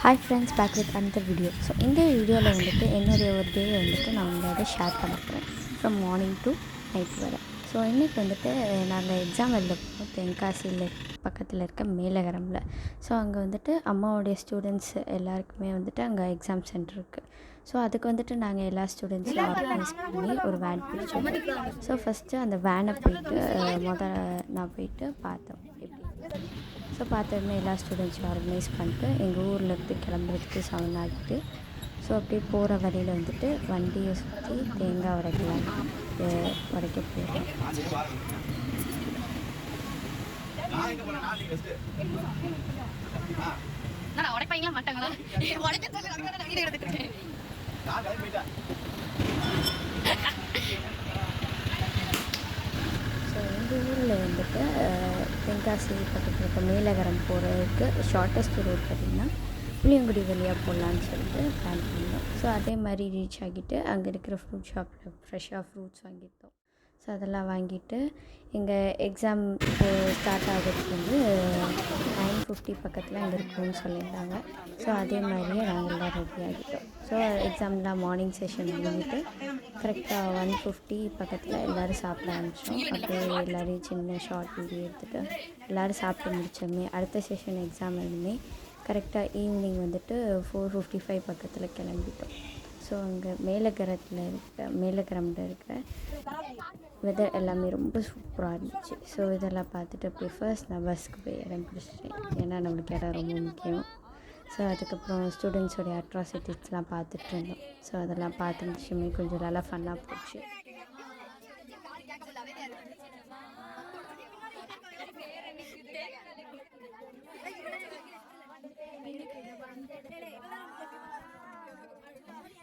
Hi friends back with அந்த video so இந்த வீடியோவில் வந்துட்டு என்னுடைய ஒரு டே வந்துட்டு நான் உங்களோட ஷேர் பண்ண ஃப்ரம் மார்னிங் டு நைட் வரை. ஸோ இன்றைக்கி வந்துட்டு நாங்கள் எக்ஸாம் எழுத போகிறோம் தென்காசியில் பக்கத்தில் இருக்க மேலகரமில். ஸோ அங்கே வந்துட்டு அம்மாவுடைய ஸ்டூடெண்ட்ஸ் எல்லாருக்குமே வந்துட்டு அங்கே எக்ஸாம் சென்டர் இருக்குது ஸோ அதுக்கு வந்துட்டு நாங்கள் எல்லா ஸ்டூடெண்ட்ஸும் ஆர்கனைஸ் பண்ணி ஒரு வேன் பிடிச்சோம் ஸோ ஃபஸ்ட்டு அந்த வேனை போயிட்டு முத நான் போயிட்டு பார்த்தோம். எப்படி ஸோ பார்த்தோன்னே எல்லா ஸ்டூடெண்ட்ஸும் ஆர்கனைஸ் பண்ணிட்டு எங்கள் ஊரில் இருந்து கிளம்புறதுக்கு செவன் ஆகிட்டு ஸோ அப்படியே போகிற வழியில் வந்துட்டு வண்டியை சுற்றி தேங்காய் உடைக்கலாம். உடைக்க போகிறோம் உடைப்பாங்களா மாட்டாங்களா? ஸோ எங்கள் ஊரில் வந்துட்டு தென்காசி பக்கத்தில் இருக்க மேலகரம் போகிறதுக்கு ஷார்ட்டஸ்ட் ரூட் பார்த்திங்கன்னா புளியங்குடி வழியாக போகலான்னு சொல்லிட்டு பிளான் பண்ணோம். ஸோ அதே மாதிரி ரீச் ஆகிட்டு அங்கே இருக்கிற ஃப்ரூட் ஷாப்பில் ஃப்ரெஷ்ஷாக ஃப்ரூட்ஸ் வாங்கிட்டோம். ஸோ அதெல்லாம் வாங்கிட்டு எங்கள் எக்ஸாம் இப்போ ஸ்டார்ட் ஆகிறதுக்கு வந்து நைன் ஃபிஃப்டி பக்கத்தில் அங்கே இருக்கும்னு சொல்லியிருந்தாங்க. ஸோ அதே மாதிரியே நாங்கள் எல்லாம் ரெடி ஆகிட்டோம். ஸோ எக்ஸாம்லாம் மார்னிங் செஷன் வாங்கிட்டு கரெக்டாக ஒன் ஃபிஃப்டி பக்கத்தில் எல்லோரும் சாப்பிட ஆரம்பித்தோம் அப்படியே எல்லோரையும் சின்ன ஷார்ட் வீடியோ எடுத்துகிட்டு எல்லோரும் சாப்பிட்டு முடிச்சோமே. அடுத்த செஷன் எக்ஸாம் எழுதுமே கரெக்டாக ஈவினிங் வந்துட்டு ஃபோர் ஃபிஃப்டி ஃபைவ் பக்கத்தில் கிளம்பிட்டோம். ஸோ அங்கே மேலகரத்தில் இருக்க மேலகரமில் இருக்கிற வெதர் எல்லாமே ரொம்ப சூப்பராக இருந்துச்சு. ஸோ இதெல்லாம் பார்த்துட்டு அப்படியே ஃபர்ஸ்ட் நான் பஸ்ஸுக்கு போய் இடம் பிடிச்சிட்டேன். ஏன்னா நம்மளுக்கு இடம் ரொம்ப முக்கியம். ஸோ அதுக்கப்புறம் ஸ்டூடெண்ட்ஸோடைய அட்ராசிட்டிஸ்லாம் பார்த்துட்டு இருந்தோம். ஸோ அதெல்லாம் பார்த்து முடிச்சுமே கொஞ்சம் நல்லா ஃபன்னாக போச்சு.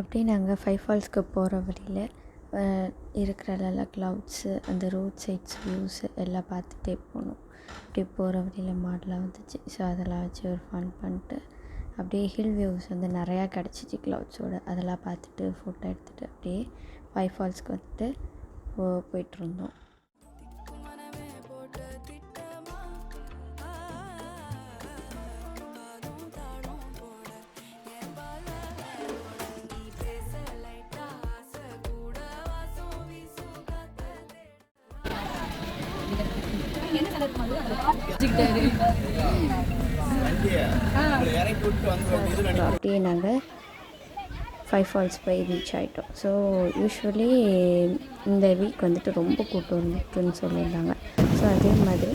அப்படியே நாங்கள் ஃபைவ் ஃபால்ஸ்க்கு போகிற வழியில் இருக்கிற எல்லா க்ளவுட்ஸு அந்த ரோட் சைட்ஸ் வியூஸு எல்லாம் பார்த்துட்டே போனோம். அப்படியே போகிற வழியில் மாடெலாம் வந்துச்சு. ஸோ அதெல்லாம் வச்சு ஒரு ஃபன் பண்ணிட்டு அப்படியே ஹில் வியூஸ் வந்து நிறையா கிடச்சிச்சு க்ளவுட்ஸோட அதெல்லாம் பார்த்துட்டு ஃபோட்டோ எடுத்துகிட்டு அப்படியே ஃபைவ் ஃபால்ஸ்க்கு வந்துட்டு போ போயிட்டுருந்தோம் அப்படியே நாங்கள் ஃபைவ் ஃபால்ஸ் போய் ரீச் ஆகிட்டோம் ஸோ யூஸ்வலி இந்த வீக் வந்துட்டு ரொம்ப கூட்டம் இருந்துட்டுன்னு சொல்லியிருந்தாங்க. ஸோ அதே மாதிரி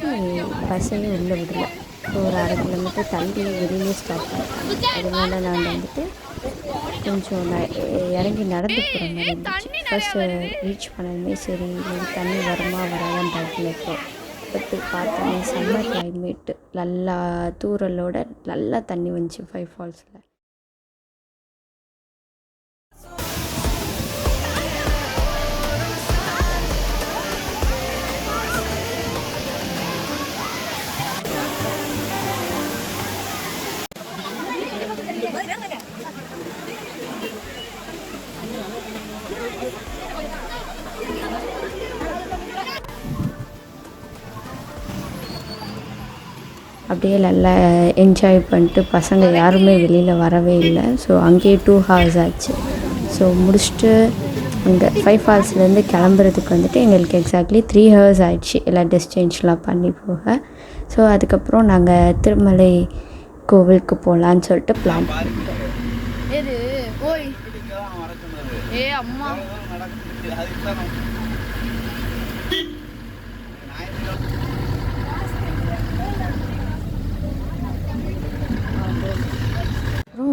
பஸ்ஸையும் உள்ளே விடல. ஸோ ஒரு அரை கிலோமீட்டர் தள்ளி வெளியே ஸ்டார்ட் பண்ணிட்டாங்க அதனால நான் வந்துட்டு கொஞ்சம் ந- இறங்கி நடந்து போகிற மாதிரி இருந்துச்சு. ஃபஸ்ட்டு ரீச் பண்ணதுமே சரி தண்ணி வருமா வராதான் பயத்தில் இருக்கோம் பட்டு பார்த்தேன் சம்மர் கிளைமேட்டு நல்லா தூரலோட நல்லா தண்ணி வந்துச்சு ஃபைவ் ஃபால்ஸில் அப்படியே நல்லா என்ஜாய் பண்ணிட்டு பசங்க யாருமே வெளியில் வரவே இல்லை. ஸோ அங்கேயே டூ ஹவர்ஸ் ஆச்சு. ஸோ முடிச்சுட்டு அங்கே ஃபைவ் ஃபால்ஸ்லேருந்து கிளம்புறதுக்கு வந்துட்டு எங்களுக்கு எக்ஸாக்ட்லி த்ரீ ஹவர்ஸ் ஆயிடுச்சு. எல்லா டெஸ்டேஞ்ச்லாம் பண்ணி போக. ஸோ அதுக்கப்புறம் நாங்கள் திருமலை கோவிலுக்கு போகலான்னு சொல்லிட்டு பிளான் பண்ணிட்டோம் ஏ அம்மா.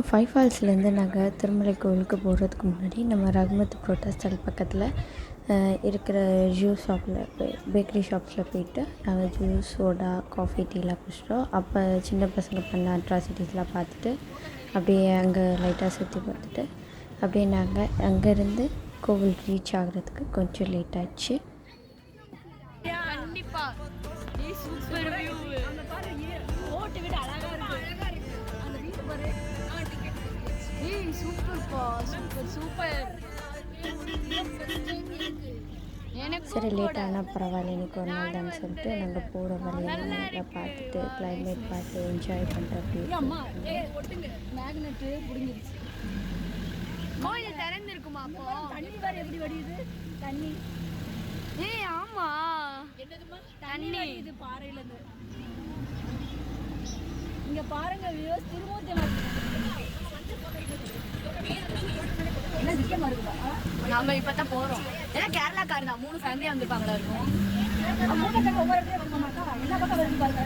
ஃபைவ் ஃபால்ஸ்லேருந்து நாங்கள் திருமலை கோவிலுக்கு போகிறதுக்கு முன்னாடி நம்ம ரகுமத் புரோட்டா ஸ்டால் பக்கத்தில் இருக்கிற ஜூஸ் ஷாப்பில் பேக்கரி ஷாப்ஸில் போயிட்டு நாங்கள் ஜூஸ் சோடா காஃபி டீலாம் குடிச்சிட்டோம். அப்போ சின்ன பசங்க பண்ண அட்ராசிட்டிஸ்லாம் பார்த்துட்டு அப்படியே அங்கே லைட்டாக சுற்றி பார்த்துட்டு அப்படியே நாங்கள் அங்கேருந்து கோவில் ரீச் ஆகிறதுக்கு கொஞ்சம் லேட் ஆச்சு. சூப்பர் வியூ ஓட்டு விட அழகா இருக்கு. அந்த வீட்டு பாரு. ஏய் சூப்பர்ப்பா சூப்பர் சூப்பர் எனக்கு சரி லேட் ஆனால் பரவாயில்ல இன்னைக்கு ஒரு நாள் தான் சொல்லிட்டு நாங்கள் போகிற வழியெல்லாம் நல்லா பார்த்துட்டு கிளைமேட் பார்த்து என்ஜாய் பண்ணிட்டு அப்படியே மேக்னெட் புடிங்கிருச்சு. கோயில் திறந்து இருக்குமா அப்போ தண்ணி பாரு எப்படி வடியுது? தண்ணி. ஏய் ஆமா. என்னதுமா தண்ணி இது பாறையில இருந்து. இங்க பாருங்க வியூஸ் திருமூர்த்தி நாம இப்பதான் போறோம். ஏன்னா கேரளா காரு தான் மூணு ஃபேமிலியாக வந்திருப்பாங்களா இருக்கும். மூணு ஒவ்வொரு எல்லா பக்கம் வருது பாருங்க.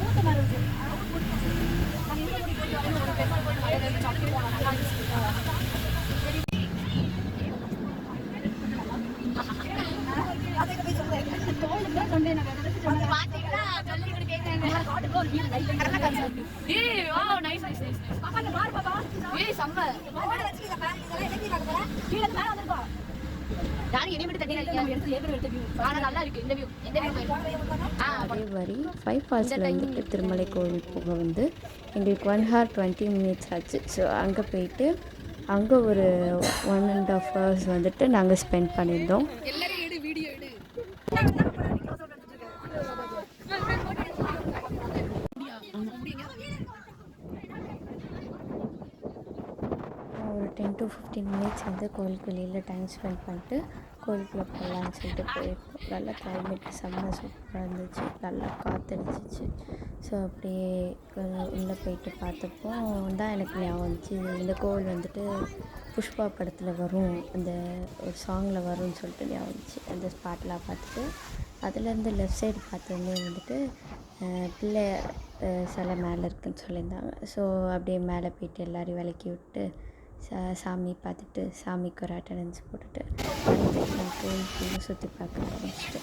மூத்த மாதிரி ஜல்லிக்கட்டு கேக்குறாங்க ஏய் வா நைஸ் நைஸ் நைஸ் பாப்பா இங்க பாரு பாப்பா ஏய் செம்ம யாரும் என்னை மட்டும் தட்டி எடுத்து ஆனா நல்லா இருக்கு இந்த வியூ இந்த வியூ ஆ அதே மாதிரி ஃபைவ் ஃபால்ஸில் வந்துட்டு திருமலை கோவில் போக வந்து எங்களுக்கு ஒன் ஹார் டுவெண்ட்டி மினிட்ஸ் ஆச்சு. ஸோ அங்கே போயிட்டு அங்கே ஒரு ஒன் அண்ட் ஆஃப் ஹவர்ஸ் வந்துட்டு நாங்கள் ஸ்பெண்ட் பண்ணியிருந்தோம் எல்லாரும் எடு வீடியோ எடு ஒரு டென் டு ஃபிஃப்டீன் மினிட்ஸ் வந்து கோயிலுக்கு வெளியில் டைம் ஸ்பெண்ட் பண்ணிட்டு கோயிலுக்குள்ளே போகலான்னு சொல்லிட்டு போயிருக்கோம் நல்லா கிளைமேட் செம்ம சூப்பராக இருந்துச்சு. நல்லா காற்றடிச்சிச்சு ஸோ அப்படியே உள்ளே போயிட்டு பார்த்தப்போ தான் எனக்கு ஞாபகம் வந்துச்சு. இந்த கோவில் வந்துட்டு புஷ்பா படத்தில் வரும். அந்த ஒரு சாங்கில் வரும்னு சொல்லிட்டு ஞாபகம் வந்துச்சு. அந்த ஸ்பாட்லாம் பார்த்துட்டு அதுலேருந்து லெஃப்ட் சைடு பார்த்தோன்னே வந்துட்டு பிள்ளை சிலை மேலே இருக்குன்னு சொல்லியிருந்தாங்க. ஸோ அப்படியே மேலே போயிட்டு எல்லோரையும் விளக்கி விட்டு சா சாமி பார்த்துட்டு சாமிக்கு ஒரு அட்டண்டன்ஸ் போட்டுட்டு அடுத்து கோயில் ஃபுல்லாக சுற்றி பார்க்க ஆரம்பிச்சிட்டு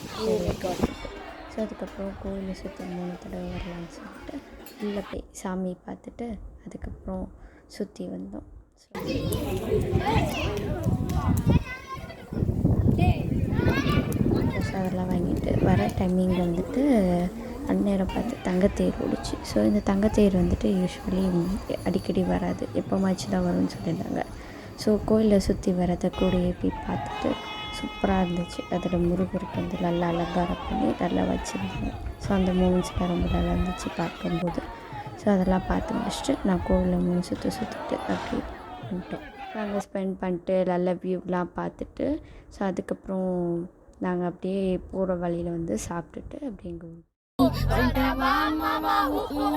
ஸோ அதுக்கப்புறம் கோயிலை சுற்றி மூணு தடவை வரலான்னு சொல்லிட்டு உள்ளே போய் சாமி பார்த்துட்டு அதுக்கப்புறம் சுற்றி வந்தோம். அதெல்லாம் வாங்கிட்டு வர டைமிங்கில் வந்துட்டு அந்நேரம் பார்த்து தங்கத்தேர் ஓடிச்சு. ஸோ இந்த தங்கத்தேர் வந்துட்டு யூஸ்வலி அடிக்கடி வராது. எப்போமாச்சு தான் வரும்னு சொல்லியிருந்தாங்க. ஸோ கோயிலை சுற்றி வரதை கூடயே போய் பார்த்துட்டு சூப்பராக இருந்துச்சு. அதில் முருகருக்கு வந்து நல்லா அலங்காரம் பண்ணி நல்லா வச்சுருந்தாங்க. ஸோ அந்த மூமெண்ட்ஸ்லாம் ரொம்ப நல்லா இருந்துச்சு பார்க்கும்போது. ஸோ அதெல்லாம் பார்த்து முடிச்சுட்டு நான் கோவிலில் மூணு சுற்றி சுற்றிட்டு அப்படியே வந்துட்டோம். நாங்கள் ஸ்பெண்ட் பண்ணிட்டு நல்ல வியூலாம் பார்த்துட்டு ஸோ அதுக்கப்புறம் நாங்கள் அப்படியே போகிற வழியில் வந்து சாப்பிட்டுட்டு அப்படியே எங்கள் Mama, who, who,